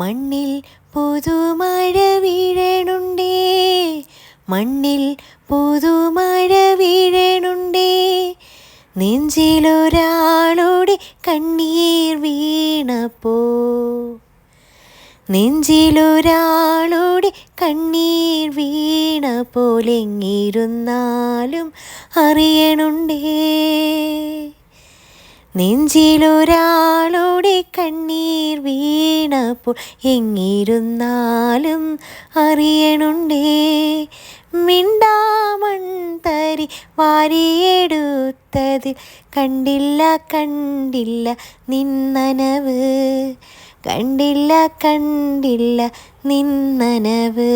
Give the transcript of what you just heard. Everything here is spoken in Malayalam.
മണ്ണിൽ പുതുമഴ വീഴണുണ്ടേ മണ്ണിൽ പുതുമഴ വീഴണുണ്ടേ നെഞ്ചിലൊരാളുടെ കണ്ണീർ വീണപ്പോ നെഞ്ചിലൊരാളുടെ കണ്ണീർ വീണ പോലെങ്ങിരുന്നാലും അറിയണുണ്ടേ. നെഞ്ചിലൊരാളുടെ കണ്ണീർ വീണപ്പോൾ എങ്ങിരുന്നാലും അറിയണുണ്ടേ. മിണ്ടാമൺ തരി വാരിയെടുത്തതിൽ കണ്ടില്ല കണ്ടില്ല നിന്നനവ്. കണ്ടില്ല കണ്ടില്ല നിന്നനവ്.